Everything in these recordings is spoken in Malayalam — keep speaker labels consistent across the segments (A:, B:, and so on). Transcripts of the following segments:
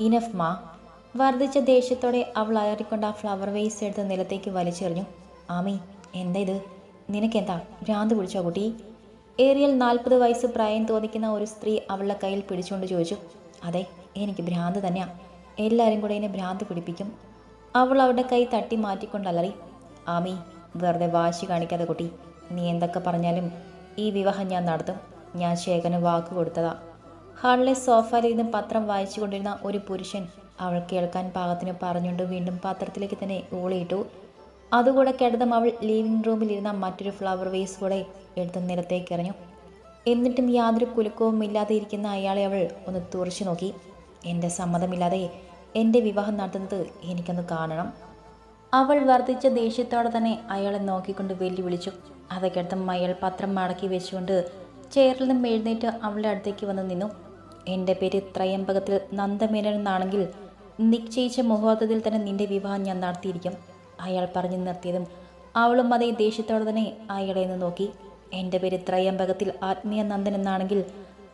A: ഇനഫ് മാ വർദ്ധിച്ച ദേഷ്യത്തോടെ അവൾ അയറിക്കൊണ്ട് ആ ഫ്ലവർ വേസ് എടുത്ത് നിലത്തേക്ക് വലിച്ചെറിഞ്ഞു. ആമി എന്താ ഇത്? നിനക്കെന്താ? ഭ്രാന്ത് പിടിച്ചോ കുട്ടി? ഏറിയൽ നാൽപ്പത് വയസ്സ് പ്രായം തോന്നിക്കുന്ന ഒരു സ്ത്രീ അവളുടെ കയ്യിൽ പിടിച്ചുകൊണ്ട് ചോദിച്ചു. അതെ എനിക്ക് ഭ്രാന്ത് തന്നെയാ. എല്ലാവരും കൂടെ എന്നെ ഭ്രാന്ത് പിടിപ്പിക്കും. അവൾ അവളുടെ കൈ തട്ടി മാറ്റിക്കൊണ്ടല്ലറി ആമി വെറുതെ വാശി കാണിക്കാതെ കുട്ടി. നീ എന്തൊക്കെ പറഞ്ഞാലും ഈ വിവാഹം ഞാൻ നടത്തും. ഞാൻ ശേഖരന് വാക്ക് കൊടുത്തതാ. ഹാളിലെ സോഫയിലിരുന്ന് പത്രം വായിച്ചു കൊണ്ടിരുന്ന ഒരു പുരുഷൻ അവൾ കേൾക്കാൻ പാകത്തിന് പറഞ്ഞുകൊണ്ട് വീണ്ടും പത്രത്തിലേക്ക് തന്നെ ഊളിയിട്ടു അതുകൂടെ കേട്ടതും അവൾ ലിവിംഗ് റൂമിലിരുന്ന മറ്റൊരു ഫ്ലവർ വേസ് കൂടെ എടുത്ത് നിലത്തേക്ക് എറിഞ്ഞു. എന്നിട്ടും യാതൊരു കുലുക്കവും ഇല്ലാതെ ഇരിക്കുന്ന അയാളെ അവൾ ഒന്ന് തുറച്ചു നോക്കി. എന്റെ സമ്മതമില്ലാതെ എന്റെ വിവാഹം നടത്തുന്നത് എനിക്കൊന്ന് കാണണം. അവൾ വർദ്ധിച്ച ദേഷ്യത്തോടെ തന്നെ അയാളെ നോക്കിക്കൊണ്ട് വെല്ലുവിളിച്ചു. അതൊക്കെടുത്തും അയാൾ പത്രം മടക്കി വെച്ചുകൊണ്ട് ചെയറിൽ നിന്നും എഴുന്നേറ്റ് അവളുടെ അടുത്തേക്ക് വന്ന് നിന്നു. എന്റെ പേര് ത്രയംബകത്തിൽ നന്ദമേനൻ എന്നാണെങ്കിൽ നിശ്ചയിച്ച മുഹൂർത്തത്തിൽ തന്നെ നിന്റെ വിവാഹം ഞാൻ നടത്തിയിരിക്കും. അയാൾ പറഞ്ഞു നിർത്തിയതും അവളും അതേ ദേഷ്യത്തോടെ തന്നെ അയാളെ നിന്ന് നോക്കി. എന്റെ പേര് ത്രയംബകത്തിൽ ആത്മീയ നന്ദൻ എന്നാണെങ്കിൽ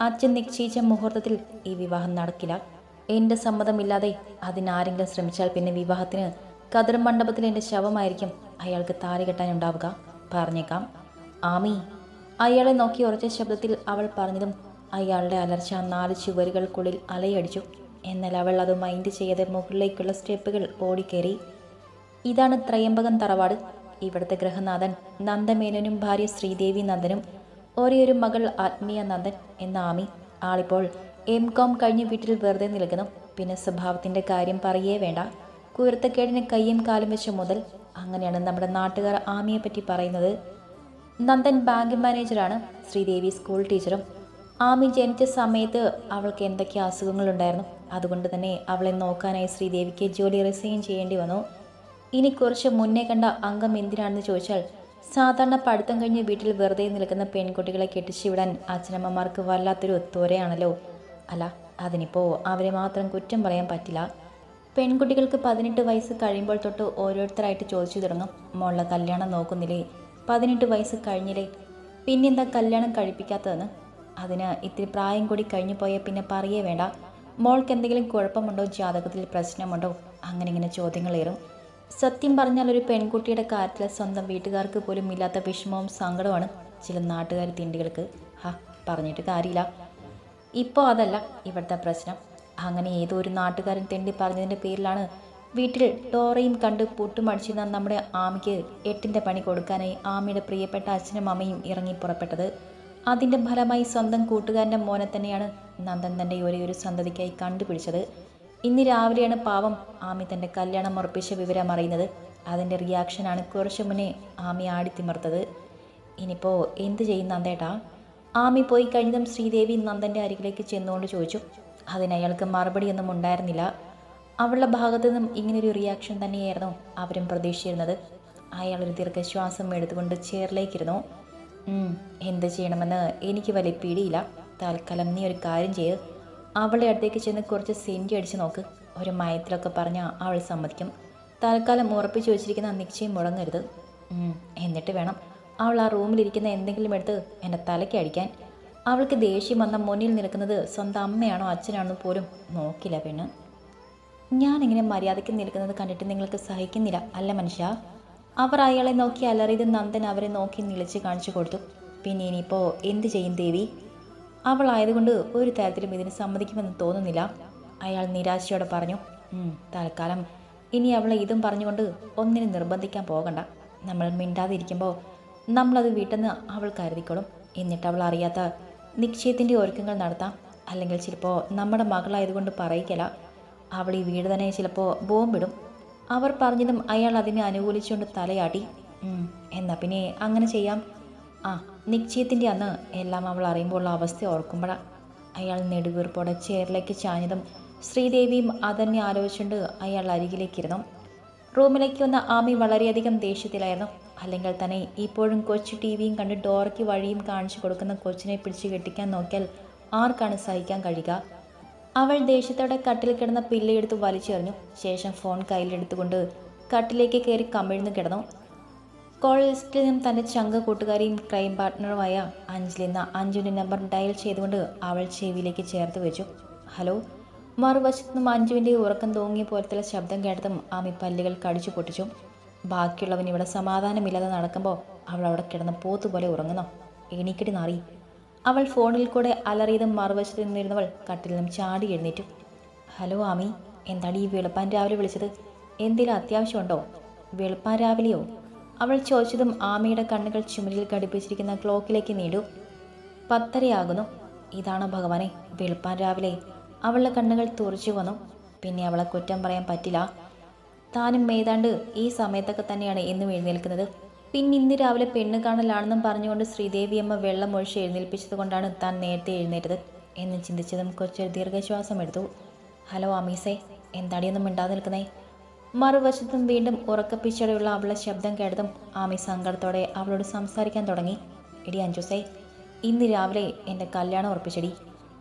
A: അച്ഛൻ നിശ്ചയിച്ച മുഹൂർത്തത്തിൽ ഈ വിവാഹം നടക്കില്ല. എന്റെ സമ്മതമില്ലാതെ അതിനാരെങ്കിലും ശ്രമിച്ചാൽ പിന്നെ വിവാഹത്തിന് കതിർ മണ്ഡപത്തിൽ എന്റെ ശവമായിരിക്കും അയാൾക്ക് താരി കെട്ടാനുണ്ടാവുക. പറഞ്ഞേക്കാം. ആമി. അയാളെ നോക്കി ഉറച്ച ശബ്ദത്തിൽ അവൾ പറഞ്ഞതും അയാളുടെ അലർച്ച നാല് ചുവരുകൾക്കുള്ളിൽ അലയടിച്ചു. എന്നാൽ അവൾ അത് മൈൻഡ് ചെയ്യാതെ മുകളിലേക്കുള്ള സ്റ്റെപ്പുകൾ ഓടിക്കേറി. ഇതാണ് ത്രയംബകം തറവാട്. ഇവിടുത്തെ ഗൃഹനാഥൻ നന്ദമേനനും ഭാര്യ ശ്രീദേവി നന്ദനും ഒരേയൊരു മകൾ ആത്മീയ നന്ദൻ എന്ന ആമി. ആളിപ്പോൾ എം കോം കഴിഞ്ഞ് വീട്ടിൽ വെറുതെ നിൽക്കുന്നു. പിന്നെ സ്വഭാവത്തിന്റെ കാര്യം പറയേ വേണ്ട. കുരുത്തക്കേടിന് കയ്യും കാലും വെച്ച മുതൽ അങ്ങനെയാണ് നമ്മുടെ നാട്ടുകാർ ആമിയെ പറ്റി പറയുന്നത്. നന്ദൻ ബാങ്ക് മാനേജറാണ് ശ്രീദേവി സ്കൂൾ ടീച്ചറും. ആമി ജനിച്ച സമയത്ത് അവൾക്ക് എന്തൊക്കെ അസുഖങ്ങളുണ്ടായിരുന്നു? അതുകൊണ്ട് തന്നെ അവളെ നോക്കാനായി ശ്രീദേവിക്ക് ജോലി റിസൈൻ ചെയ്യേണ്ടി വന്നു. ഇനി കുറച്ച് മുന്നേ കണ്ട അംഗം എന്തിനാണെന്ന് ചോദിച്ചാൽ സാധാരണ പഠിത്തം കഴിഞ്ഞ് വീട്ടിൽ വെറുതെ നിൽക്കുന്ന പെൺകുട്ടികളെ കെട്ടിച്ചുവിടാൻ അച്ഛനമ്മമാർക്ക് വല്ലാത്തൊരു ഒത്തുവരെയാണല്ലോ അല്ല അതിനിപ്പോൾ അവരെ മാത്രം കുറ്റം പറയാൻ പറ്റില്ല. പെൺകുട്ടികൾക്ക് പതിനെട്ട് വയസ്സ് കഴിയുമ്പോൾ തൊട്ട് ഓരോരുത്തരായിട്ട് ചോദിച്ചു തുടങ്ങും. മോളെ കല്യാണം നോക്കുന്നില്ലേ? പതിനെട്ട് വയസ്സ് കഴിഞ്ഞില്ലേ? പിന്നെന്താ കല്യാണം കഴിപ്പിക്കാത്തതെന്ന്? അതിന് ഇത്തിരി പ്രായം കൂടി കഴിഞ്ഞു പോയ പിന്നെ പറയേ വേണ്ട. മോൾക്ക് എന്തെങ്കിലും കുഴപ്പമുണ്ടോ? ജാതകത്തിൽ പ്രശ്നമുണ്ടോ? അങ്ങനെ ഇങ്ങനെ ചോദ്യങ്ങൾ ചോദ്യങ്ങളേറും സത്യം പറഞ്ഞാൽ ഒരു പെൺകുട്ടിയുടെ കാര്യത്തിൽ സ്വന്തം വീട്ടുകാർക്ക് പോലും ഇല്ലാത്ത വിഷമവും സങ്കടമാണ് ചില നാട്ടുകാർ തിണ്ടികൾക്ക്. ഹാ പറഞ്ഞിട്ട് കാര്യമില്ല. ഇപ്പോൾ അതല്ല ഇവിടുത്തെ പ്രശ്നം. അങ്ങനെ ഏതോ ഒരു നാട്ടുകാരൻ തെണ്ടി പറഞ്ഞതിന്റെ പേരിലാണ് വീട്ടിൽ ഡോറയും കണ്ട് പൊട്ടുമടിച്ചിരുന്ന നമ്മുടെ ആമിക്ക് എട്ടിന്റെ പണി കൊടുക്കാനായി ആമിയുടെ പ്രിയപ്പെട്ട അച്ഛനും അമ്മയും ഇറങ്ങി പുറപ്പെട്ടത്. അതിന്റെ ഫലമായി സ്വന്തം കൂട്ടുകാരന്റെ മോനെ തന്നെയാണ് നന്ദൻ തന്റെ ഒരേ ഒരു സന്തതിക്കായി കണ്ടുപിടിച്ചത്. ഇന്ന് രാവിലെയാണ് പാവം ആമി തന്റെ കല്യാണം ഉറപ്പിച്ച വിവരം അറിയുന്നത്. അതിന്റെ റിയാക്ഷനാണ് കുറച്ച് മുന്നേ ആമി ആടിത്തിമർത്തത് ഇനിയിപ്പോൾ എന്ത് ചെയ്യും നന്ദേട്ടാ? ആമി പോയി കഴിഞ്ഞതും ശ്രീദേവി നന്ദന്റെ അരികിലേക്ക് ചെന്നുകൊണ്ട് ചോദിച്ചു അതിന് അയാൾക്ക് മറുപടിയൊന്നും ഉണ്ടായിരുന്നില്ല. അവളുടെ ഭാഗത്തു നിന്നും ഇങ്ങനൊരു റിയാക്ഷൻ തന്നെയായിരുന്നു അവരും പ്രതീക്ഷിച്ചിരുന്നത്. അയാളൊരു ദീർഘശ്വാസം എടുത്തുകൊണ്ട് ചെയറിലേക്കിരുന്നു "ഉം, എന്ത് ചെയ്യണമെന്ന് എനിക്ക് വലിയ പിടിയില്ല. തൽക്കാലം നീ ഒരു കാര്യം ചെയ്ത് അവളുടെ അടുത്തേക്ക് ചെന്ന് കുറച്ച് സെന്റി അടിച്ച് നോക്ക്. ഒരു മയത്തിലൊക്കെ പറഞ്ഞാൽ അവൾ സമ്മതിക്കും. തൽക്കാലം ഉറപ്പിച്ചു വെച്ചിരിക്കുന്ന നിശ്ചയം മുടങ്ങരുത്. എന്നിട്ട് വേണം അവൾ ആ റൂമിലിരിക്കുന്ന എന്തെങ്കിലും എടുത്ത് എന്റെ തലയ്ക്ക് അടിക്കാൻ. അവൾക്ക് ദേഷ്യം വന്ന മുന്നിൽ നിൽക്കുന്നത് സ്വന്തം അമ്മയാണോ അച്ഛനാണോ പോലും നോക്കില്ല പെണ്ണ്. ഞാനിങ്ങനെ മര്യാദയ്ക്ക് നിൽക്കുന്നത് കണ്ടിട്ട് നിങ്ങൾക്ക് സഹിക്കുന്നില്ല അല്ല മനുഷ്യ? അവർ അയാളെ നോക്കി അലറിയത് നന്ദൻ അവരെ നോക്കി നിളിച്ച് കാണിച്ചു കൊടുത്തു. പിന്നെ ഇനിയിപ്പോൾ എന്ത് ചെയ്യും ദേവി? അവൾ ആയതുകൊണ്ട് ഒരു തരത്തിലും ഇതിന് സമ്മതിക്കുമെന്ന് തോന്നുന്നില്ല. അയാൾ നിരാശയോടെ പറഞ്ഞു തൽക്കാലം ഇനി അവളെ ഇതും പറഞ്ഞുകൊണ്ട് ഒന്നിനും നിർബന്ധിക്കാൻ പോകണ്ട. നമ്മൾ മിണ്ടാതിരിക്കുമ്പോൾ നമ്മളത് വീട്ടെന്ന് അവൾ കരുതിക്കോളും. എന്നിട്ട് അവൾ അറിയാത്ത നിശ്ചയത്തിന്റെ ഒരുക്കങ്ങൾ നടത്താം. അല്ലെങ്കിൽ ചിലപ്പോൾ നമ്മുടെ മകളായതുകൊണ്ട് പറയിക്കല. അവൾ ഈ വീട് തന്നെ ചിലപ്പോൾ ബോംബിടും. അവർ പറഞ്ഞതും അയാൾ അതിനെ അനുകൂലിച്ചുകൊണ്ട് തലയാടി എന്നാ പിന്നെ അങ്ങനെ ചെയ്യാം. ആ നിശ്ചയത്തിന്റെ അന്ന് എല്ലാം അവൾ അറിയുമ്പോൾ അവസ്ഥ ഓർക്കുമ്പോഴാണ് അയാൾ നെടുവീർപ്പോടെ ചേറിലേക്ക് ചാഞ്ഞതും ശ്രീദേവിയും അതന്നെ ആലോചിച്ചുകൊണ്ട് അയാൾ അരികിലേക്കിരുന്നു. റൂമിലേക്ക് വന്ന ആമി വളരെയധികം ദേഷ്യത്തിലായിരുന്നു. അല്ലെങ്കിൽ തന്നെ ഇപ്പോഴും കൊച്ചു ടി വിയും കണ്ട് ഡോറയ്ക്ക് വഴിയും കാണിച്ചു കൊടുക്കുന്ന കൊച്ചിനെ പിടിച്ച് കെട്ടിക്കാൻ നോക്കിയാൽ ആർക്കാണ് സഹിക്കാൻ കഴിയുക? അവൾ ദേഷ്യത്തോടെ കട്ടിൽ കിടന്ന പില്ലയെടുത്ത് വലിച്ചെറിഞ്ഞു. ശേഷം ഫോൺ കയ്യിലെടുത്തുകൊണ്ട് കട്ടിലേക്ക് കയറി കമിഴ്ന്ന് കിടന്നു. കോൾ ലിസ്റ്റിൽ നിന്നും തന്റെ ചങ്ക കൂട്ടുകാരിയും ക്രൈം പാർട്ട്ണറുമായ അഞ്ജലി എന്ന അഞ്ജുവിന്റെ നമ്പർ ഡയൽ ചെയ്തുകൊണ്ട് അവൾ ചെവിയിലേക്ക് ചേർത്ത് വെച്ചു. ഹലോ? മറുവശത്തു നിന്നും അഞ്ജുവിന്റെ ഉറക്കം തൂങ്ങിയ പോലത്തെ ശബ്ദം കേട്ടതും ആമി പല്ലുകൾ കടിച്ചു പൊട്ടിച്ചു. ബാക്കിയുള്ളവൻ ഇവിടെ സമാധാനമില്ലാതെ നടക്കുമ്പോൾ അവൾ അവിടെ കിടന്ന് പോത്തുപോലെ ഉറങ്ങുന്നു? എണീക്കിടി നാറി. അവൾ ഫോണിൽ കൂടെ അലറിയതും മറുവശത്ത് നിന്നിരുന്നവൾ കട്ടിൽ നിന്നും ചാടി എഴുന്നേറ്റു. ഹലോ ആമി. എന്താണ് ഈ വെളുപ്പാൻ രാവിലെ വിളിച്ചത്? എന്തെങ്കിലും അത്യാവശ്യമുണ്ടോ? വെളുപ്പാൻ രാവിലെയോ? അവൾ ചോദിച്ചതും ആമയുടെ കണ്ണുകൾ ചുമരിൽ ഘടിപ്പിച്ചിരിക്കുന്ന ക്ലോക്കിലേക്ക് നീണ്ടു. പത്തരയാകുന്നു. ഇതാണ് ഭഗവാനെ വെളുപ്പാൻ രാവിലെ? അവളുടെ കണ്ണുകൾ തുറച്ചു വന്നു. പിന്നെ അവളെ കുറ്റം പറയാൻ പറ്റില്ല. താനും ഏതാണ്ട് ഈ സമയത്തൊക്കെ തന്നെയാണ് എന്നും എഴുന്നേൽക്കുന്നത്. പിന്നെ ഇന്ന് രാവിലെ പെണ്ണ് കാണലാണെന്നും പറഞ്ഞുകൊണ്ട് ശ്രീദേവിയമ്മ വെള്ളം ഒഴിച്ച് എഴുന്നേൽപ്പിച്ചത് കൊണ്ടാണ് താൻ നേരത്തെ എഴുന്നേറ്റത് എന്ന് ചിന്തിച്ചതും കൊച്ചൊരു ദീർഘശ്വാസം എടുത്തു. ഹലോ അമീസേ എന്താടിയൊന്നും മിണ്ടാതെ നിൽക്കുന്നേ? മറുവശത്തും വീണ്ടും ഉറക്കപ്പിച്ചടയുള്ള അവളുടെ ശബ്ദം കേട്ടതും ആമി സങ്കടത്തോടെ അവളോട് സംസാരിക്കാൻ തുടങ്ങി. എടി അഞ്ചുസേ ഇന്ന് രാവിലെ എന്റെ കല്യാണം ഉറപ്പിച്ചടി.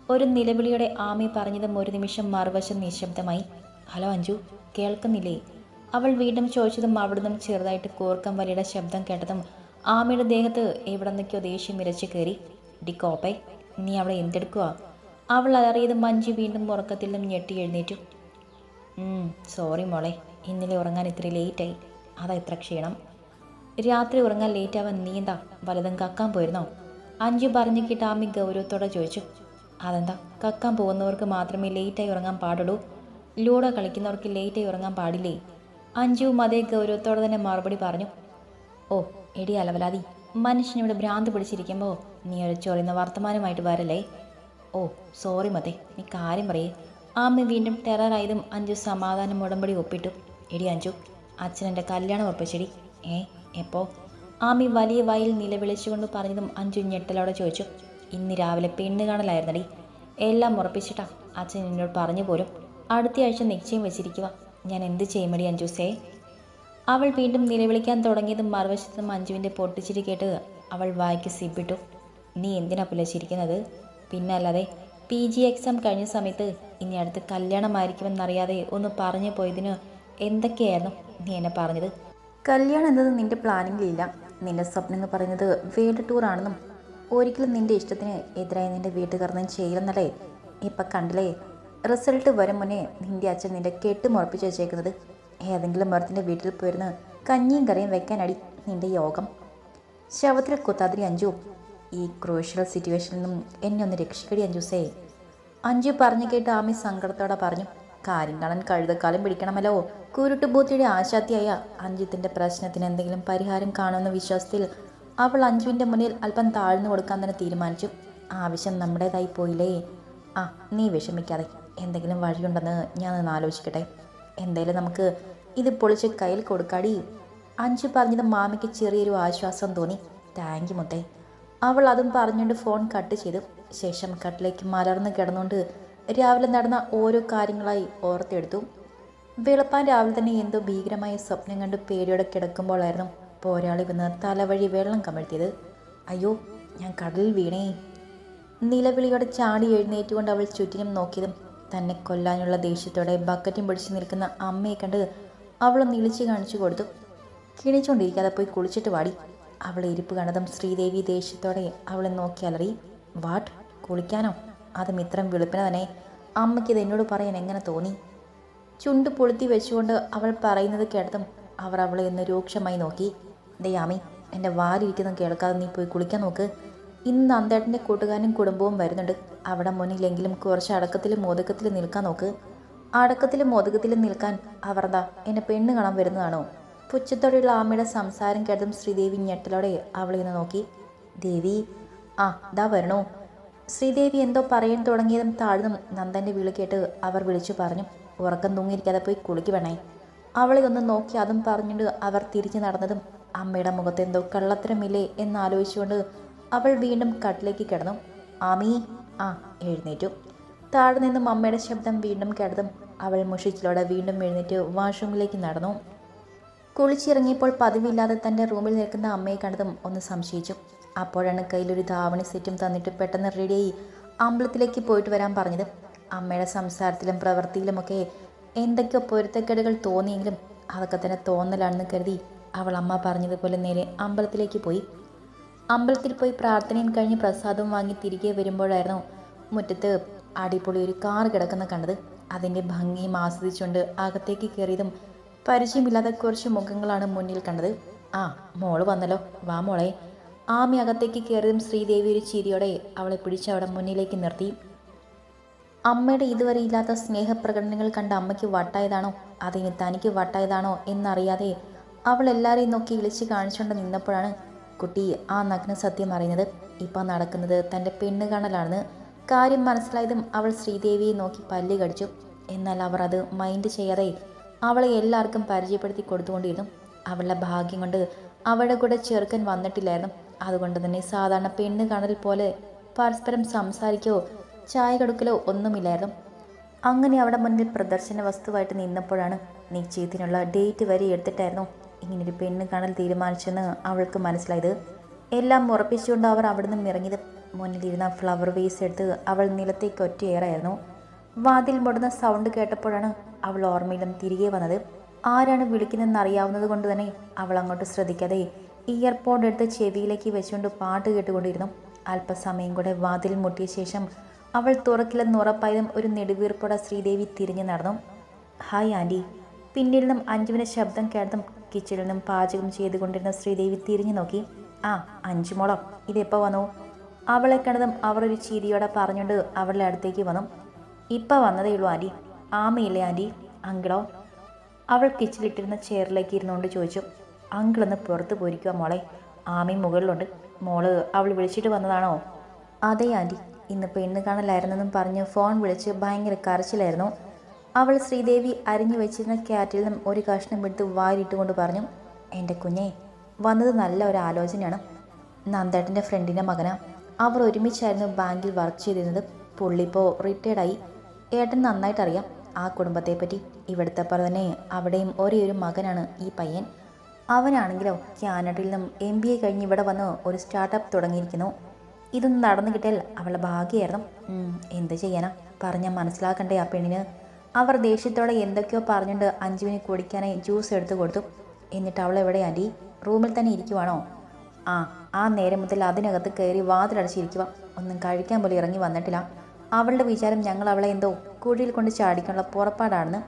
A: ഒരു നിലവിളിയോടെ ആമി പറഞ്ഞതും ഒരു നിമിഷം മറുവശം നിശബ്ദമായി. ഹലോ അഞ്ചു കേൾക്കുന്നില്ലേ? അവൾ വീണ്ടും ചോദിച്ചതും അവിടുന്ന് ചെറുതായിട്ട് കൂർക്കം വലിയുടെ ശബ്ദം കേട്ടതും ആമയുടെ ദേഹത്ത് എവിടെ ദേഷ്യം വിരച്ച് കയറി ഡി കോപ്പേ നീ അവളെ എന്തെടുക്കുക അവൾ അറിയത് മഞ്ജു വീണ്ടും ഉറക്കത്തിൽ നിന്നും ഞെട്ടി എഴുന്നേറ്റു. സോറി മോളെ ഇന്നലെ ഉറങ്ങാൻ ഇത്ര ലേറ്റായി. അതാ ഇത്ര ക്ഷീണം. രാത്രി ഉറങ്ങാൻ ലേറ്റാവാൻ നീ എന്താ വലതും കക്കാൻ പോയിരുന്നോ? അഞ്ചു പറഞ്ഞു കിട്ട് ആമി ഗൗരവത്തോടെ ചോദിച്ചു. അതെന്താ കക്കാൻ പോകുന്നവർക്ക് മാത്രമേ ലേറ്റായി ഉറങ്ങാൻ പാടുള്ളൂ? ലൂഡോ കളിക്കുന്നവർക്ക് ലേറ്റായി ഉറങ്ങാൻ പാടില്ലേ? അഞ്ജുവും അതേ ഗൗരവത്തോടെ തന്നെ മറുപടി പറഞ്ഞു. ഓ എടി അലവലാതി മനുഷ്യനിവിടെ ഭ്രാന്ത് പിടിച്ചിരിക്കുമ്പോൾ നീ ഒരു ചൊറിയുന്ന വർത്തമാനമായിട്ട് വരല്ലേ? ഓ സോറി മതേ നീ കാര്യം പറയേ. ആമ്മ വീണ്ടും ടെററായതും അഞ്ജു സമാധാനം ഉടമ്പടി ഒപ്പിട്ടു. എടി അഞ്ജു അച്ഛൻ എന്റെ കല്യാണം ഉറപ്പിച്ചെടി. ഏ എപ്പോ? ആമി വലിയ വായിൽ നിലവിളിച്ചുകൊണ്ട് പറഞ്ഞതും അഞ്ചു ഞെട്ടലോടെ ചോദിച്ചു. ഇന്ന് രാവിലെ പെണ്ണ് കാണലായിരുന്നടി. എല്ലാം ഉറപ്പിച്ചിട്ടാ അച്ഛൻ എന്നോട് പറഞ്ഞു പോലും അടുത്ത ആഴ്ച നിശ്ചയം വെച്ചിരിക്കുക ഞാൻ എന്ത് ചെയ്യുമടി അഞ്ജുസേ? അവൾ വീണ്ടും നിലവിളിക്കാൻ തുടങ്ങിയതും മറുവശത്ത് മഞ്ജുവിന്റെ പൊട്ടിച്ചിരി കേട്ട് അവൾ വായിക്ക് സിബിട്ടു നീ എന്തിനാ പുലച്ചിരിക്കുന്നത് പിന്നെ അല്ലാതെ പി ജി എക്സാം കഴിഞ്ഞ സമയത്ത് ഇനി അടുത്ത് കല്യാണമായിരിക്കുമെന്നറിയാതെ ഒന്ന് പറഞ്ഞു പോയതിന് എന്തൊക്കെയായിരുന്നു നീ എന്നെ പറഞ്ഞത്? കല്യാണം എന്നത് നിന്റെ പ്ലാനിങ്ങിലില്ല നിന്റെ സ്വപ്നം എന്ന് പറയുന്നത് വേൾഡ് ടൂറാണെന്നും ഒരിക്കലും നിന്റെ ഇഷ്ടത്തിന് എതിരായി നിന്റെ വീട്ടുകാരനും ചെയ്യില്ലെന്നല്ലേ? ഇപ്പം കണ്ടില്ലേ? റിസൾട്ട് വരും മുന്നേ നിന്റെ അച്ഛൻ നിന്റെ കെട്ട് മുറപ്പിച്ച് വെച്ചേക്കുന്നത് ഏതെങ്കിലും മരത്തിന്റെ വീട്ടിൽ പോയിരുന്ന് കഞ്ഞിയും കറിയും വെക്കാനടി നിന്റെ യോഗം. ശവത്തിൽ കുത്താതിരി അഞ്ചു ഈ ക്രൂഷ്യൽ സിറ്റുവേഷനിൽ നിന്നും എന്നെ ഒന്ന് രക്ഷിക്കടി അഞ്ജുസേ. അഞ്ജു പറഞ്ഞു കേട്ട് ആമി സങ്കടത്തോടെ പറഞ്ഞു കാര്യം കാണാൻ കഴുതക്കാലം പിടിക്കണമല്ലോ. കുരുട്ടുബൂത്തിയുടെ ആശാത്തിയായ അഞ്ജിത്തിന്റെ പ്രശ്നത്തിന് എന്തെങ്കിലും പരിഹാരം കാണുമെന്ന വിശ്വാസത്തിൽ അവൾ അഞ്ജുവിന്റെ മുന്നിൽ അല്പം താഴ്ന്നു കൊടുക്കാൻ തന്നെ തീരുമാനിച്ചു. ആവശ്യം നമ്മുടേതായി പോയില്ലേ? ആ നീ വിഷമിക്കാതെ. എന്തെങ്കിലും വഴിയുണ്ടെന്ന് ഞാൻ ഒന്ന് ആലോചിക്കട്ടെ. എന്തായാലും നമുക്ക് ഇത് പൊളിച്ച് കയ്യിൽ കൊടുക്കാടി. അഞ്ചു പറഞ്ഞത് മാമയ്ക്ക് ചെറിയൊരു ആശ്വാസം തോന്നി. താങ്ക് യു മുത്തേ. അവൾ അതും പറഞ്ഞുകൊണ്ട് ഫോൺ കട്ട് ചെയ്തു. ശേഷം കട്ടിലേക്ക് മലർന്ന് കിടന്നുകൊണ്ട് രാവിലെ നടന്ന ഓരോ കാര്യങ്ങളായി ഓർത്തെടുത്തു. വെളുപ്പാൻ രാവിലെ തന്നെ എന്തോ ഭീകരമായ സ്വപ്നം കണ്ട് പേടിയോടെ കിടക്കുമ്പോഴായിരുന്നു പോരാളി വന്ന് തലവഴി വെള്ളം കമഴ്ത്തിയത്. അയ്യോ ഞാൻ കടലിൽ വീണേ. നിലവിളിയോടെ ചാടി എഴുന്നേറ്റുകൊണ്ട് അവൾ ചുറ്റിനും നോക്കിയതും തന്നെ കൊല്ലാനുള്ള ദേഷ്യത്തോടെ ബക്കറ്റും പിടിച്ച് നിൽക്കുന്ന അമ്മയെ കണ്ട് അവളൊന്ന് ഇളിച്ചു കാണിച്ചു കൊടുത്തു. കിണിച്ചുകൊണ്ടിരിക്കാതെ പോയി കുളിച്ചിട്ട് വാടി. അവളെ ഇരിപ്പ് കണ്ടതും ശ്രീദേവി ദേഷ്യത്തോടെ അവളെ നോക്കി അലറി വാട്ട്? കുളിക്കാനോ? അതും മിത്രം വെളുപ്പിനെ തന്നെ അമ്മയ്ക്ക് ഇത് എന്നോട് പറയാൻ എങ്ങനെ തോന്നി? ചുണ്ട് പൊളുത്തി വെച്ചുകൊണ്ട് അവൾ പറയുന്നത് കേട്ടതും അവർ അവളെ ഒന്ന് രൂക്ഷമായി നോക്കി. ദയാമി എന്റെ വാരിയിട്ടൊന്നും കേൾക്കാതെ നീ പോയി കുളിക്കാൻ നോക്ക്. ഇന്ന് നന്ദേട്ടന്റെ കൂട്ടുകാരനും കുടുംബവും വരുന്നുണ്ട്. അവിടെ മുന്നിലെങ്കിലും കുറച്ച് അടക്കത്തിലും മോദകത്തിലും നിൽക്കാൻ നോക്ക്. അടക്കത്തിലും മോദകത്തിലും നിൽക്കാൻ അവർ എന്താ എന്നെ പെണ്ണ് കാണാൻ വരുന്നതാണോ? പുച്ഛത്തോടെയുള്ള ആമയുടെ സംസാരം കേട്ടതും ശ്രീദേവി ഞെട്ടലോടെ അവളെ ഇന്ന് നോക്കി. ദേവി ആ ദാ വരണോ? ശ്രീദേവി എന്തോ പറയാൻ തുടങ്ങിയതും താഴ്ന്നും നന്ദന്റെ വിളി കേട്ട് അവർ വിളിച്ചു പറഞ്ഞു. ഉറക്കം തൂങ്ങിയിരിക്കാതെ പോയി കുളിക്ക് വേണേ. അവളെ ഒന്ന് നോക്കി അതും പറഞ്ഞിട്ട് അവർ തിരിച്ചു നടന്നതും അമ്മയുടെ മുഖത്ത് എന്തോ കള്ളത്തരമില്ലേ എന്നാലോചിച്ചുകൊണ്ട് അവൾ വീണ്ടും കട്ടിലേക്ക് കിടന്നു. ആമി ആ എഴുന്നേറ്റു. താഴെ നിന്നും അമ്മയുടെ ശബ്ദം വീണ്ടും കേട്ടതും അവൾ മുഷിച്ചിലോടെ വീണ്ടും എഴുന്നേറ്റ് വാഷ്റൂമിലേക്ക് നടന്നു. കുളിച്ചിറങ്ങിയപ്പോൾ പതിവില്ലാതെ തന്റെ റൂമിൽ നിൽക്കുന്ന അമ്മയെ കണ്ടതും ഒന്ന് സംശയിച്ചു. അപ്പോഴാണ് കയ്യിലൊരു ധാവണി സെറ്റും തന്നിട്ട് പെട്ടെന്ന് റെഡിയായി അമ്പലത്തിലേക്ക് പോയിട്ട് വരാൻ പറഞ്ഞത്. അമ്മയുടെ സംസാരത്തിലും പ്രവൃത്തിയിലുമൊക്കെ എന്തൊക്കെയോ പൊരുത്തക്കേടുകൾ തോന്നിയെങ്കിലും അതൊക്കെ തന്നെ തോന്നലാണെന്ന് കരുതി അവൾ അമ്മ പറഞ്ഞതുപോലെ നേരെ അമ്പലത്തിലേക്ക് പോയി. അമ്പലത്തിൽ പോയി പ്രാർത്ഥനയും കഴിഞ്ഞ് പ്രസാദം വാങ്ങി തിരികെ വരുമ്പോഴായിരുന്നു മുറ്റത്ത് അടിപൊളി ഒരു കാർ കിടക്കുന്ന കണ്ടത്. അതിന്റെ ഭംഗിയും ആസ്വദിച്ചുകൊണ്ട് അകത്തേക്ക് കയറിയതും പരിചയമില്ലാത്ത കുറച്ച് മുഖങ്ങളാണ് മുന്നിൽ കണ്ടത്. ആ മോൾ വന്നല്ലോ. വാ മോളെ. ആമി അകത്തേക്ക് കയറിയതും ശ്രീദേവി ഒരു ചിരിയോടെ അവളെ പിടിച്ച് അവിടെ മുന്നിലേക്ക് നിർത്തി. അമ്മയുടെ ഇതുവരെ ഇല്ലാത്ത സ്നേഹപ്രകടനങ്ങൾ കണ്ട അമ്മയ്ക്ക് വട്ടായതാണോ? അതിന് തനിക്ക് വട്ടായതാണോ എന്നറിയാതെ അവൾ എല്ലാവരെയും നോക്കി വിളിച്ച് കാണിച്ചുകൊണ്ട് നിന്നപ്പോഴാണ് കുട്ടി ആ നഗ്ന സത്യം അറിയുന്നത് ഇപ്പം നടക്കുന്നത് തന്റെ പെണ്ണ് കാണലാണെന്ന് കാര്യം മനസ്സിലായതും അവൾ ശ്രീദേവിയെ നോക്കി പല്ല് കടിച്ചു. എന്നാൽ അവർ അത് മൈൻഡ് ചെയ്യാതെ അവളെ എല്ലാവർക്കും പരിചയപ്പെടുത്തി കൊടുത്തുകൊണ്ടിരുന്നു. അവളുടെ ഭാഗ്യം കൊണ്ട് അവളുടെ കൂടെ ചെറുക്കൻ വന്നിട്ടില്ലായിരുന്നു. അതുകൊണ്ട് തന്നെ സാധാരണ പെണ്ണ് കാണൽ പോലെ പരസ്പരം സംസാരിക്കോ ചായ കൊടുക്കലോ ഒന്നുമില്ലായിരുന്നു. അങ്ങനെ അവിടെ മുന്നിൽ പ്രദർശന വസ്തുവായിട്ട് നിന്നപ്പോഴാണ് നിശ്ചയത്തിനുള്ള ഡേറ്റ് വരെ എടുത്തിട്ടായിരുന്നു ഇങ്ങനൊരു പെണ്ണ് കാണൽ തീരുമാനിച്ചെന്ന് അവൾക്ക് മനസ്സിലായത്. എല്ലാം ഉറപ്പിച്ചുകൊണ്ട് അവർ അവിടെ നിന്നും ഇറങ്ങിയത്. മുന്നിലിരുന്ന ഫ്ലവർ വേസ് എടുത്ത് അവൾ നിലത്തേക്ക് ഒറ്റയേറായിരുന്നു. വാതിൽ മുടുന്ന സൗണ്ട് കേട്ടപ്പോഴാണ് അവൾ ഓർമ്മയിലും തിരികെ വന്നത്. ആരാണ് വിളിക്കുന്നതെന്ന് അറിയാവുന്നത് കൊണ്ട് തന്നെ അവൾ അങ്ങോട്ട് ശ്രദ്ധിക്കാതെ ഇയർപോഡ് എടുത്ത് ചെവിയിലേക്ക് വെച്ചുകൊണ്ട് പാട്ട് കേട്ടുകൊണ്ടിരുന്നു. അല്പസമയം കൂടെ വാതിൽ മുട്ടിയ ശേഷം അവൾ തുറക്കില്ലെന്ന് ഉറപ്പായതും ഒരു നെടുവീർപ്പോടെ ശ്രീദേവി തിരിഞ്ഞു നടന്നു. ഹായ് ആന്റി പിന്നിൽ നിന്നും അഞ്ജുവിന്റെ ശബ്ദം കേട്ടതും കിച്ചണിൽ നിന്നും പാചകം ചെയ്തുകൊണ്ടിരുന്ന ശ്രീദേവി തിരിഞ്ഞു നോക്കി. ആ അഞ്ചു മുളം ഇതെപ്പോൾ വന്നു? അവളെ കണ്ടതും അവർ ഒരു ചിരിയോടെ പറഞ്ഞുകൊണ്ട് അവളുടെ അടുത്തേക്ക് വന്നു. ഇപ്പം വന്നതേ ഉള്ളൂ ആന്റി ആമയില്ലേ ആന്റി അങ്കിളോ? അവൾ കിച്ചിലിട്ടിരുന്ന ചെയറിലേക്ക് ഇരുന്നുകൊണ്ട് ചോദിച്ചു. അങ്കിളൊന്ന് പുറത്ത് പോയിരിക്കുക മോളെ. ആമി മുകളിലുണ്ട്. മോൾ അവൾ വിളിച്ചിട്ട് വന്നതാണോ? അതെ ആന്റി ഇന്ന് പെണ്ണ് കാണലായിരുന്നെന്നും പറഞ്ഞ് ഫോൺ വിളിച്ച് ഭയങ്കര കരച്ചിലായിരുന്നു. അവൾ ശ്രീദേവി അരിഞ്ഞു വെച്ചിരുന്ന ക്യാറ്റിൽ നിന്നും ഒരു കഷ്ണം എടുത്ത് വാരിയിട്ടുകൊണ്ട് പറഞ്ഞു എന്റെ കുഞ്ഞെ വന്നത് നല്ല ഒരു ആലോചനയാണ്. നന്ദേട്ടന്റെ ഫ്രണ്ടിന്റെ മകനാ. അവർ ഒരുമിച്ചായിരുന്നു ബാങ്കിൽ വർക്ക് ചെയ്തിരുന്നത്. പുള്ളിപ്പോൾ റിട്ടയർഡായി ഏട്ടൻ നന്നായിട്ടറിയാം. ആ കുടുംബത്തെപ്പറ്റി. ഇവിടുത്തെ പോലെ തന്നെ അവിടെയും ഒരേ ഒരു മകനാണ് ഈ പയ്യൻ. അവനാണെങ്കിലോ കാനഡയിൽ നിന്നും എം ബി എ കഴിഞ്ഞ് ഇവിടെ വന്ന് ഒരു സ്റ്റാർട്ടപ്പ് തുടങ്ങിയിരിക്കുന്നു. ഇതൊന്നും നടന്നു കിട്ടിയാൽ അവളുടെ ഭാഗ്യമായിരുന്നു. എന്ത് ചെയ്യാനാ? പറഞ്ഞാൽ മനസ്സിലാക്കണ്ടേ ആ പെണ്ണിന്? അവർ ദേഷ്യത്തോടെ എന്തൊക്കെയോ പറഞ്ഞുകൊണ്ട് അഞ്ജുവിന് കുടിക്കാനായി ജ്യൂസ് എടുത്തു കൊടുത്തു. എന്നിട്ട് അവൾ എവിടെ ആന്റി റൂമിൽ തന്നെ ഇരിക്കുവാണോ? ആ ആ നേരം മുതൽ അതിനകത്ത് കയറി വാതിലടച്ചിരിക്കുക ഒന്നും കഴിക്കാൻ പോലും ഇറങ്ങി വന്നിട്ടില്ല. അവളുടെ വിചാരം ഞങ്ങൾ അവളെ എന്തോ കുഴിയിൽ കൊണ്ട് ചാടിക്കാനുള്ള പുറപ്പാടാണെന്ന്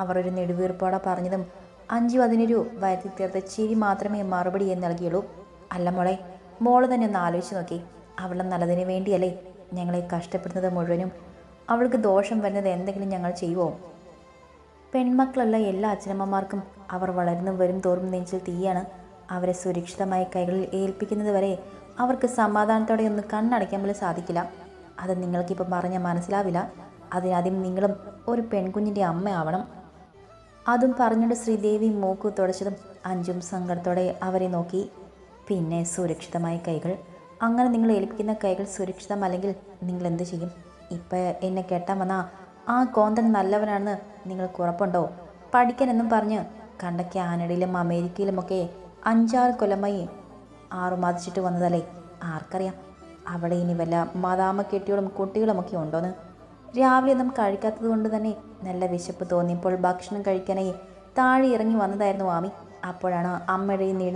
A: അവർ ഒരു നെടുവീർപ്പോടെ പറഞ്ഞതും അഞ്ചു അതിനൊരു വരുത്തി തീർത്ത ചിരി മാത്രമേ മറുപടി എന്ന് നൽകിയുള്ളൂ. അല്ല മോളെ മോൾ തന്നെ ഒന്ന് ആലോചിച്ച് നോക്കി. അവളുടെ നല്ലതിന് വേണ്ടിയല്ലേ ഞങ്ങളെ കഷ്ടപ്പെടുന്നത് മുഴുവനും. അവൾക്ക് ദോഷം വരുന്നത് എന്തെങ്കിലും ഞങ്ങൾ ചെയ്യുമോ പെൺമക്കളുള്ള എല്ലാ അച്ഛനമ്മമാർക്കും അവർ വളർന്നു വരും തോറും നെഞ്ചിൽ തീയാണ് അവരെ സുരക്ഷിതമായ കൈകളിൽ ഏൽപ്പിക്കുന്നത് വരെ അവർക്ക് സമാധാനത്തോടെ ഒന്ന് കണ്ണടയ്ക്കാൻ പോലും സാധിക്കില്ല. അത് നിങ്ങൾക്കിപ്പോൾ പറഞ്ഞാൽ മനസ്സിലാവില്ല. അതിനാദ്യം നിങ്ങളും ഒരു പെൺകുഞ്ഞിന്റെ അമ്മയാവണം. അതും പറഞ്ഞുകൊണ്ട് ശ്രീദേവി മൂക്കു തുടച്ചതും അഞ്ചും സങ്കടത്തോടെ അവരെ നോക്കി. പിന്നെ സുരക്ഷിതമായ കൈകൾ. അങ്ങനെ നിങ്ങൾ ഏൽപ്പിക്കുന്ന കൈകൾ സുരക്ഷിതമല്ലെങ്കിൽ നിങ്ങൾ എന്ത് ചെയ്യും? ഇപ്പം എന്നെ കെട്ടാൻ വന്ന ആ കോന്തൻ നല്ലവനാണെന്ന് നിങ്ങൾക്ക് ഉറപ്പുണ്ടോ? പഠിക്കാനെന്നും പറഞ്ഞ് കണ്ട കാനഡയിലും അമേരിക്കയിലുമൊക്കെ അഞ്ചാറ് കൊല്ലമായി ആറു മതിച്ചിട്ട് വന്നതല്ലേ? ആർക്കറിയാം. അവിടെ ഇനി വല്ല മാതാമ കെട്ടികളും കുട്ടികളുമൊക്കെ ഉണ്ടോന്ന്. രാവിലെ ഒന്നും കഴിക്കാത്തത് കൊണ്ട് തന്നെ നല്ല വിശപ്പ് തോന്നിയപ്പോൾ ഭക്ഷണം കഴിക്കാനായി താഴെ ഇറങ്ങി വന്നതായിരുന്നു ആമി. അപ്പോഴാണ് അമ്മയുടെ ഈ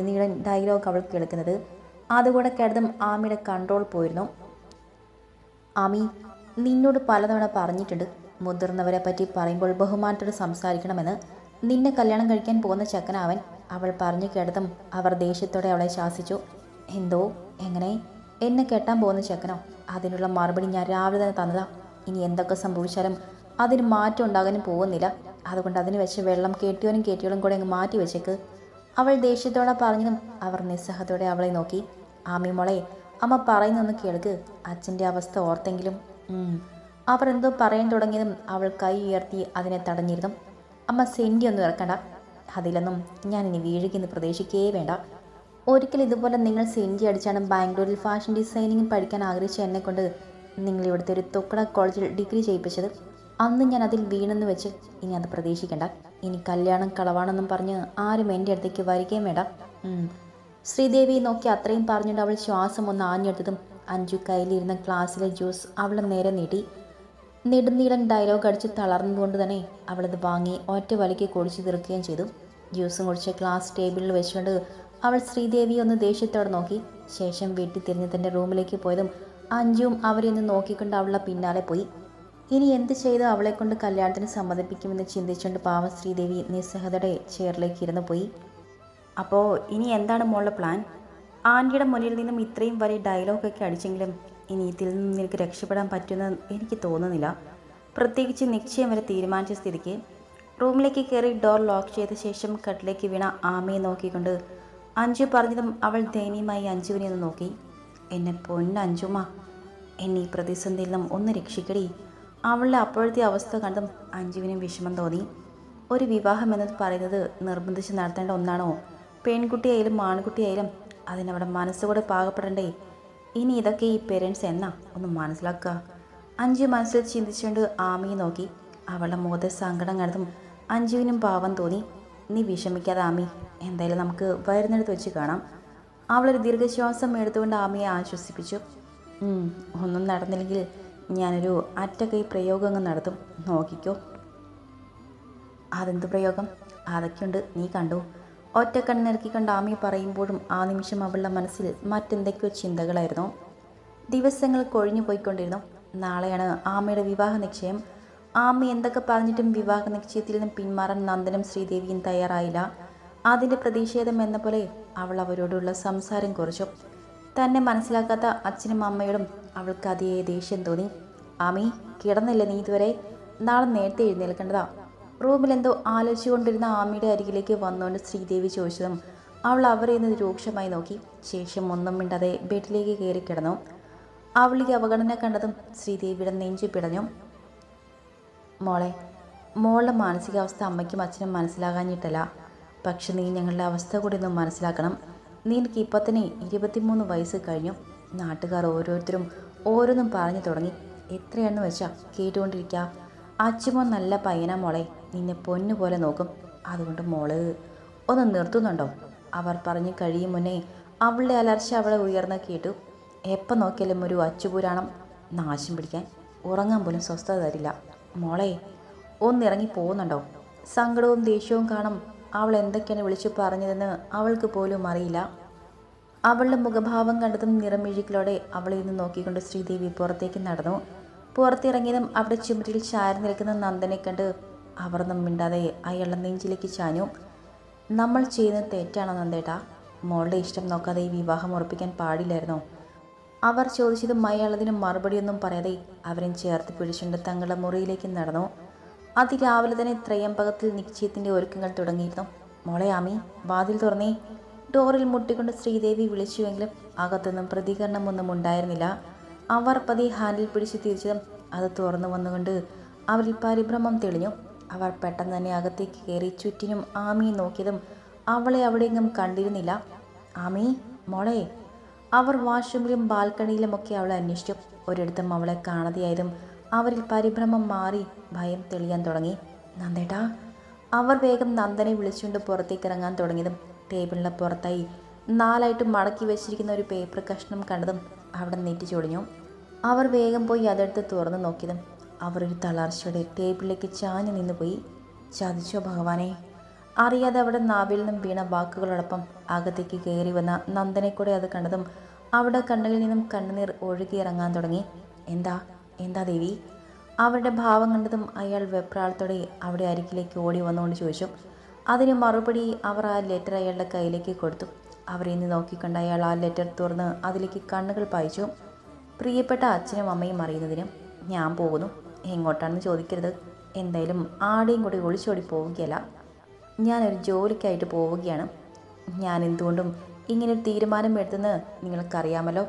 A: ഡയലോഗ് അവൾ കേൾക്കുന്നത്. അതുകൂടെ കരുതും ആമിയുടെ കൺട്രോൾ പോയിരുന്നു. ആമി നിന്നോട് പലതവണ പറഞ്ഞിട്ടുണ്ട്. മുതിർന്നവരെ പറ്റി പറയുമ്പോൾ ബഹുമാനത്തോട് സംസാരിക്കണമെന്ന്. നിന്നെ കല്യാണം കഴിക്കാൻ പോകുന്ന ചക്കനാവൻ അവൾ പറഞ്ഞു കേട്ടതും അവർ ദേഷ്യത്തോടെ അവളെ ശാസിച്ചു. എന്തോ? എങ്ങനെ? എന്നെ കെട്ടാൻ പോകുന്ന ചെക്കനോ? അതിനുള്ള മറുപടി ഞാൻ രാവിലെ തന്നെ തന്നതാ. ഇനി എന്തൊക്കെ സംഭവിച്ചാലും അതിന് മാറ്റം ഉണ്ടാകാനും പോകുന്നില്ല. അതുകൊണ്ട് അതിന് വെച്ച് വെള്ളം കേട്ടിയോനും കേട്ടിയോളും കൂടെ അങ്ങ് മാറ്റി വെച്ചേക്ക്. അവൾ ദേഷ്യത്തോടെ പറഞ്ഞതും അവർ നിസ്സഹത്തോടെ അവളെ നോക്കി. ആമി മോളെ അമ്മ പറയുന്നൊന്ന് കേൾക്ക്. അച്ഛന്റെ അവസ്ഥ ഓർത്തെങ്കിലും. അവർ എന്തോ പറയാൻ തുടങ്ങിയതും അവൾ കൈ ഉയർത്തി അതിനെ തടഞ്ഞിരുന്നു. അമ്മ സെന്റി ഒന്നും ഇറക്കണ്ട. അതിലൊന്നും ഞാൻ ഇനി വീഴുകയെന്ന് പ്രതീക്ഷിക്കേ വേണ്ട. ഒരിക്കൽ ഇതുപോലെ നിങ്ങൾ സെന്റി അടിച്ചാണ് ബാംഗ്ലൂരിൽ ഫാഷൻ ഡിസൈനിങ് പഠിക്കാൻ ആഗ്രഹിച്ച എന്നെ കൊണ്ട് നിങ്ങൾ ഇവിടുത്തെ ഒരു തൊക്കട കോളേജിൽ ഡിഗ്രി ചെയ്യിപ്പിച്ചത്. അന്ന് ഞാൻ അതിൽ വീണെന്ന് വെച്ച് ഇനി അത് പ്രതീക്ഷിക്കണ്ട. ഇനി കല്യാണം കളവാണെന്നും പറഞ്ഞ് ആരും എന്റെ അടുത്തേക്ക് വരികയും വേണ്ട. ശ്രീദേവി നോക്കി അത്രയും പറഞ്ഞുകൊണ്ട് അവൾ ശ്വാസം ഒന്ന് ആഞ്ഞെടുത്തതും അഞ്ചു കയ്യിലിരുന്ന ഗ്ലാസ്സിലെ ജ്യൂസ് അവൾ നേരെ നീട്ടി. നെടുന്നീളൻ ഡയലോഗ് അടിച്ച് തളർന്നുകൊണ്ട് തന്നെ അവളത് വാങ്ങി ഒറ്റ വലിക്ക് കുടിച്ചു തീർക്കുകയും ചെയ്തു. ജ്യൂസും കുടിച്ച് ഗ്ലാസ് ടേബിളിൽ വെച്ചുകൊണ്ട് അവൾ ശ്രീദേവി ഒന്ന് ദേഷ്യത്തോടെ നോക്കി. ശേഷം വീട്ടിൽ തിരിഞ്ഞ് തന്റെ റൂമിലേക്ക് പോയതും അഞ്ജുവും അവരെ ഒന്ന് നോക്കിക്കൊണ്ട് അവളെ പിന്നാലെ പോയി. ഇനി എന്ത് ചെയ്ത് അവളെ കൊണ്ട് കല്യാണത്തിന് സമ്മതിപ്പിക്കുമെന്ന് ചിന്തിച്ചുകൊണ്ട് പാവ ശ്രീദേവി നിസ്സഹതയുടെ ചെയറിലേക്ക് ഇരുന്ന് പോയി. അപ്പോൾ ഇനി എന്താണ് മോളുടെ പ്ലാൻ? ആന്റിയുടെ മുന്നിൽ നിന്നും ഇത്രയും വരെ ഡയലോഗൊക്കെ അടിച്ചെങ്കിലും ഇനി ഇതിൽ നിന്നും എനിക്ക് രക്ഷപ്പെടാൻ പറ്റുമെന്ന് എനിക്ക് തോന്നുന്നില്ല. പ്രത്യേകിച്ച് നിശ്ചയം വരെ തീരുമാനിച്ച സ്ഥിതിക്ക് റൂമിലേക്ക് കയറി ഡോർ ലോക്ക് ചെയ്ത ശേഷം കട്ടിലേക്ക് വീണ ആമയെ നോക്കിക്കൊണ്ട് അഞ്ജു പറഞ്ഞതും അവൾ ദയനീയമായി അഞ്ജുവിനെ ഒന്ന് നോക്കി. എന്നെ പൊന്ന അഞ്ജുമ എന്നെ ഈ പ്രതിസന്ധിയിൽ നിന്നും ഒന്ന് രക്ഷിക്കടി അവളുടെ അപ്പോഴത്തെ അവസ്ഥ കണ്ടും അഞ്ജുവിനും വിഷമം തോന്നി. ഒരു വിവാഹം എന്നത് പറയുന്നത് നിർബന്ധിച്ച് നടത്തേണ്ട ഒന്നാണോ? പെൺകുട്ടിയായാലും ആൺകുട്ടിയായാലും അതിനവിടെ മനസ്സുകൂടെ പാകപ്പെടണ്ടേ? ഇനി ഇതൊക്കെ ഈ പേരൻസ് എന്നാ? ഒന്ന് മനസ്സിലാക്കുക. അഞ്ചു മനസ്സിൽ ചിന്തിച്ചുകൊണ്ട് ആമിയെ നോക്കി. അവളുടെ മുഖത്തെ സങ്കടം കണ്ടതും അഞ്ജുവിനും പാവം തോന്നി. നീ വിഷമിക്കാതെ ആമി എന്തായാലും നമുക്ക് വരുന്നിടത്ത് വെച്ച് കാണാം. അവളൊരു ദീർഘശ്വാസം എടുത്തുകൊണ്ട് ആമിയെ ആശ്വസിപ്പിച്ചു. ഒന്നും നടന്നില്ലെങ്കിൽ ഞാനൊരു അറ്റകൈ പ്രയോഗം അങ്ങ് നടത്തും. നോക്കിക്കോ. അതെന്ത് പ്രയോഗം? അതൊക്കെയുണ്ട്. നീ കണ്ടു? ഒറ്റ കണ്ണിറക്കിക്കൊണ്ട് ആമി പറയുമ്പോഴും ആ നിമിഷം അവളുടെ മനസ്സിൽ മറ്റെന്തൊക്കെയോ ചിന്തകളായിരുന്നു. ദിവസങ്ങൾ കൊഴിഞ്ഞു പോയിക്കൊണ്ടിരുന്നു നാളെയാണ് ആമയുടെ വിവാഹ നിശ്ചയം. ആമ എന്തൊക്കെ പറഞ്ഞിട്ടും വിവാഹ നിശ്ചയത്തിൽ നിന്നും പിന്മാറാൻ നന്ദനും ശ്രീദേവിയും തയ്യാറായില്ല. അതിന്റെ പ്രതിഷേധം എന്ന പോലെ അവൾ അവരോടുള്ള സംസാരം കുറച്ചു. തന്നെ മനസ്സിലാക്കാത്ത അച്ഛനും അമ്മയോടും അവൾക്ക് അതിയെ ദേഷ്യം തോന്നി. ആമി കിടന്നില്ല നീ ഇതുവരെ? നാളെ നേരത്തെ എഴുന്നേൽക്കേണ്ടതാ. റൂമിൽ എന്തോ ആലോചിച്ചുകൊണ്ടിരുന്ന ആമിയുടെ അരികിലേക്ക് വന്നുകൊണ്ട് ശ്രീദേവി ചോദിച്ചതും അവൾ അവരെ ഇന്ന് രൂക്ഷമായി നോക്കി. ശേഷം ഒന്നും മിണ്ടാതെ ബെഡിലേക്ക് കയറി കിടന്നു. ഈ അവഗണന കണ്ടതും ശ്രീദേവിയുടെ നെഞ്ചു പിടഞ്ഞു. മോളെ മോളുടെ മാനസികാവസ്ഥ അമ്മയ്ക്കും അച്ഛനും മനസ്സിലാകാഞ്ഞിട്ടല്ല. പക്ഷെ നീ ഞങ്ങളുടെ അവസ്ഥ കൂടി ഒന്ന് മനസ്സിലാക്കണം. നിനക്ക് ഇപ്പം തന്നെ ഇരുപത്തിമൂന്ന് വയസ്സ് കഴിഞ്ഞു. നാട്ടുകാർ ഓരോരുത്തരും ഓരോന്നും പറഞ്ഞു തുടങ്ങി. എത്രയാണെന്ന് വെച്ചാൽ കേട്ടുകൊണ്ടിരിക്കുക അച്ഛമോ നല്ല പയ്യനാ മോളെ. നിന്നെ പൊന്നു പോലെ നോക്കും. അതുകൊണ്ട് മോൾ ഒന്ന് നിർത്തുന്നുണ്ടോ? അവർ പറഞ്ഞു കഴിയും മുന്നേ അവളുടെ അലർച്ച അവളെ ഉയർന്ന കേട്ടു. എപ്പം നോക്കിയാലും ഒരു അച്ചുപുരാണം നാശം പിടിക്കാൻ ഉറങ്ങാൻ പോലും സ്വസ്ഥത തരില്ല. മോളെ ഒന്നിറങ്ങി പോകുന്നുണ്ടോ? സങ്കടവും ദേഷ്യവും കാണും അവൾ എന്തൊക്കെയാണ് വിളിച്ചു പറഞ്ഞതെന്ന് അവൾക്ക് പോലും അറിയില്ല. അവളുടെ മുഖഭാവം കണ്ടതും നിറമിഴിക്കലോടെ അവളെ നിന്ന് നോക്കിക്കൊണ്ട് ശ്രീദേവി പുറത്തേക്ക് നടന്നു. പുറത്തിറങ്ങിയതും അവിടെ ചുമരിൽ ചാരി നിൽക്കുന്ന നന്ദനെ കണ്ട് അവർ മിണ്ടാതെ അയാളുടെ നെഞ്ചിലേക്ക് ചാഞ്ഞു. നമ്മൾ ചെയ്യുന്ന തെറ്റാണോ നന്ദേട്ടാ? മോളുടെ ഇഷ്ടം നോക്കാതെ ഈ വിവാഹം ഉറപ്പിക്കാൻ പാടില്ലായിരുന്നോ? അവർ ചോദിച്ചതും അയാൾ അതിന് മറുപടിയൊന്നും പറയാതെ അവരും ചേർത്ത് പിടിച്ചുകൊണ്ട് തങ്ങളുടെ മുറിയിലേക്ക് നടന്നു. അതിരാവിലെ തന്നെ ത്രയംബകത്തിൽ നിശ്ചയത്തിന്റെ ഒരുക്കങ്ങൾ തുടങ്ങിയിരുന്നു. മോളെ ആമി വാതിൽ തുറന്നേ. ഡോറിൽ മുട്ടിക്കൊണ്ട് ശ്രീദേവി വിളിച്ചുവെങ്കിലും അകത്തൊന്നും പ്രതികരണമൊന്നും ഉണ്ടായിരുന്നില്ല. അവർ പതി ഹാൻഡിൽ പിടിച്ച് തിരിച്ചതും അത് തുറന്നു വന്നുകൊണ്ട് അവരിൽ പരിഭ്രമം തെളിഞ്ഞു. അവർ പെട്ടെന്ന് തന്നെ അകത്തേക്ക് കയറി ചുറ്റിനും ആമിയെ നോക്കിയതും അവളെ അവിടെയെങ്ങും കണ്ടിരുന്നില്ല. ആമി മോളെ. അവർ വാഷ്റൂമിലും ബാൽക്കണിയിലുമൊക്കെ അവളെ അന്വേഷിച്ചു. ഒരിടത്തും അവളെ കാണാതെയായതും അവരിൽ പരിഭ്രമം മാറി ഭയം തെളിയാൻ തുടങ്ങി. നന്ദേട്ടാ. അവർ വേഗം നന്ദനെ വിളിച്ചുകൊണ്ട് പുറത്തേക്ക് ഇറങ്ങാൻ തുടങ്ങിയതും ടേബിളിന് പുറത്തായി നാലായിട്ട് മടക്കി വെച്ചിരിക്കുന്ന ഒരു പേപ്പർ കഷ്ണം കണ്ടതും അവിടെ നീറ്റി അവർ വേഗം പോയി അതെടുത്ത് തുറന്നു നോക്കിയതും അവർ ഒരു തളർച്ചയുടെ ടേബിളിലേക്ക് ചാഞ്ഞു നിന്നുപോയി. ചതിച്ചോ ഭഗവാനെ? അറിയാതെ അവിടെ നാവിൽ നിന്നും വീണ വാക്കുകളോടൊപ്പം അകത്തേക്ക് കയറി വന്ന നന്ദനെ കൂടെ അത് കണ്ടതും അവിടെ കണ്ണുകളിൽ നിന്നും കണ്ണുനീർ ഒഴുകിയിറങ്ങാൻ തുടങ്ങി. എന്താ? എന്താ ദേവി? അവരുടെ ഭാവം കണ്ടതും അയാൾ വെപ്രാളത്തോടെ അവിടെ അരികിലേക്ക് ഓടി വന്നുകൊണ്ട് ചോദിച്ചു. അതിന് മറുപടി അവർ ആ ലെറ്റർ അയാളുടെ കയ്യിലേക്ക് കൊടുത്തു. അവരെ നിന്ന് നോക്കിക്കൊണ്ട് അയാൾ ആ ലെറ്റർ തുറന്ന് അതിലേക്ക് കണ്ണുകൾ പായിച്ചു. പ്രിയപ്പെട്ട അച്ഛനും അമ്മയും അറിയുന്നതിനും ഞാൻ പോകുന്നു. എങ്ങോട്ടാണെന്ന് ചോദിക്കരുത്. എന്തായാലും ആടെയും കൂടി ഒളിച്ചോടി പോവുകയല്ല. ഞാനൊരു ജോലിക്കായിട്ട് പോവുകയാണ്. ഞാൻ എന്തുകൊണ്ടും ഇങ്ങനൊരു തീരുമാനം എടുത്തെന്ന് നിങ്ങൾക്കറിയാമല്ലോ.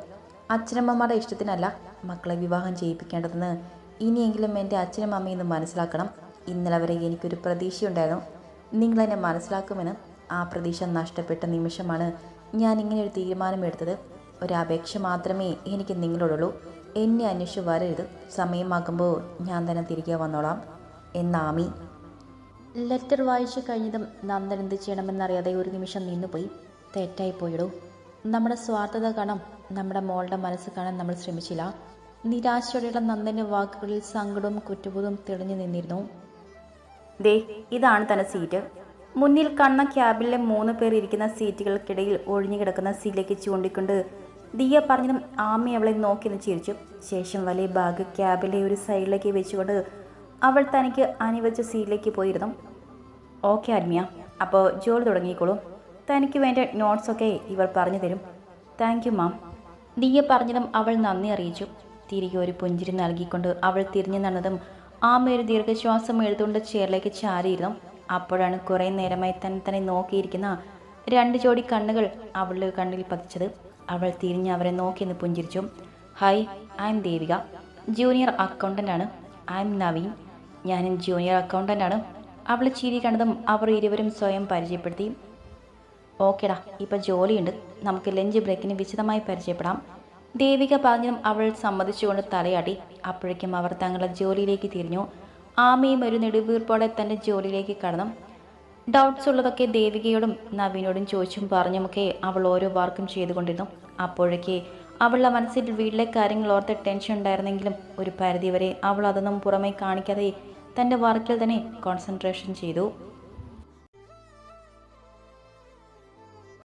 A: അച്ഛനമ്മമാരുടെ ഇഷ്ടത്തിനല്ല മക്കളെ വിവാഹം ചെയ്യിപ്പിക്കേണ്ടതെന്ന് ഇനിയെങ്കിലും എന്റെ അച്ഛനും അമ്മയും മനസ്സിലാക്കണം. ഇന്നലെ വരെ എനിക്കൊരു പ്രതീക്ഷയുണ്ടായിരുന്നു. നിങ്ങളെന്നെ മനസ്സിലാക്കുമെന്ന് ആ പ്രതീക്ഷ നഷ്ടപ്പെട്ട നിമിഷമാണ് ഞാൻ ഇങ്ങനെ ഒരു തീരുമാനം തീരുമാനമെടുത്തത് ഒരപേക്ഷ മാത്രമേ എനിക്ക് നിങ്ങളോടുള്ളൂ. എന്നെ അന്വേഷിച്ച് വരരുത്. സമയമാകുമ്പോൾ ഞാൻ തന്നെ തിരികെ വന്നോളാം. എന്നാമി. ലെറ്റർ വായിച്ചു കഴിഞ്ഞതും നന്ദൻ എന്ത് ചെയ്യണമെന്നറിയാതെ ഒരു നിമിഷം നിന്നുപോയി. തെറ്റായി പോയിടൂ. നമ്മുടെ സ്വാർത്ഥത കാണാം. നമ്മുടെ മോളുടെ മനസ്സ് കാണാൻ നമ്മൾ ശ്രമിച്ചില്ല. നിരാശയോടെയുള്ള നന്ദന്റെ വാക്കുകളിൽ സങ്കടവും കുറ്റബോധവും തെളിഞ്ഞു നിന്നിരുന്നു. ദേ ഇതാണ് തന്നെ സീറ്റ്. മുന്നിൽ കാണുന്ന ക്യാബിലെ മൂന്ന് പേർ ഇരിക്കുന്ന സീറ്റുകൾക്കിടയിൽ ഒഴിഞ്ഞു കിടക്കുന്ന സീറ്റിലേക്ക് ചൂണ്ടിക്കൊണ്ട് ദിയ പറഞ്ഞതും ആമി അവളെ നോക്കി നിന്ന് ചിരിച്ചു. ശേഷം വലിയ ബാഗ് ക്യാബിലെ ഒരു സൈഡിലേക്ക് വെച്ചുകൊണ്ട് അവൾ തനിക്ക് അനുവദിച്ച സീറ്റിലേക്ക് പോയിരുന്നു. ഓക്കെ ആത്മിയ അപ്പോൾ ജോലി തുടങ്ങിക്കോളൂ. തനിക്ക് വേണ്ട നോട്ട്സൊക്കെ ഇവർ പറഞ്ഞു തരും. താങ്ക് യു മാം ദിയ പറഞ്ഞതും അവൾ നന്ദി അറിയിച്ചു. തിരികെ ഒരു പുഞ്ചിരി നൽകിക്കൊണ്ട് അവൾ തിരിഞ്ഞു നടന്നതും ആമ ഒരു ദീർഘശ്വാസം എഴുതുകൊണ്ട് ചെയറിലേക്ക് ചാരിയിരുന്നു. അപ്പോഴാണ് കുറേ നേരമായി തന്നെ തന്നെ നോക്കിയിരിക്കുന്ന രണ്ട് ജോഡി കണ്ണുകൾ അവളുടെ കണ്ണിൽ പതിച്ചത്. അവൾ തിരിഞ്ഞ് അവരെ നോക്കി നിന്ന് പുഞ്ചിരിച്ചു. Hi I am Devika. Junior accountant ആണ്. I am Naveen. ഞാനും ജൂനിയർ അക്കൗണ്ടന്റ് ആണ്. അവൾ ചിരി കണ്ടതും അവർ ഇരുവരും സ്വയം പരിചയപ്പെടുത്തി. ഓക്കേടാ ഇപ്പം ജോലിയുണ്ട്. നമുക്ക് ലഞ്ച് ബ്രേക്കിന് വിശദമായി പരിചയപ്പെടാം. ദേവിക പറഞ്ഞതും അവൾ സമ്മതിച്ചുകൊണ്ട് തലയാട്ടി. അപ്പോഴേക്കും അവർ തങ്ങളുടെ ജോലിയിലേക്ക് തിരിഞ്ഞു. ആമയും ഒരു നെടുവീർപ്പോടെ തന്റെ ജോലിയിലേക്ക് കടന്നു. ഡൗട്ട്സ് ഉള്ളതൊക്കെ ദേവികയോടും നവീനോടും ചോദിച്ചും പറഞ്ഞുമൊക്കെ അവൾ ഓരോ വർക്കും ചെയ്തുകൊണ്ടിരുന്നു. അപ്പോഴേക്ക് അവളുടെ മനസ്സിൽ വീട്ടിലെ കാര്യങ്ങൾ ഓർത്ത് ടെൻഷൻ ഉണ്ടായിരുന്നെങ്കിലും ഒരു പരിധിവരെ അവൾ അതൊന്നും പുറമേ കാണിക്കാതെ തന്റെ വർക്കിൽ തന്നെ കോൺസെൻട്രേഷൻ ചെയ്തു.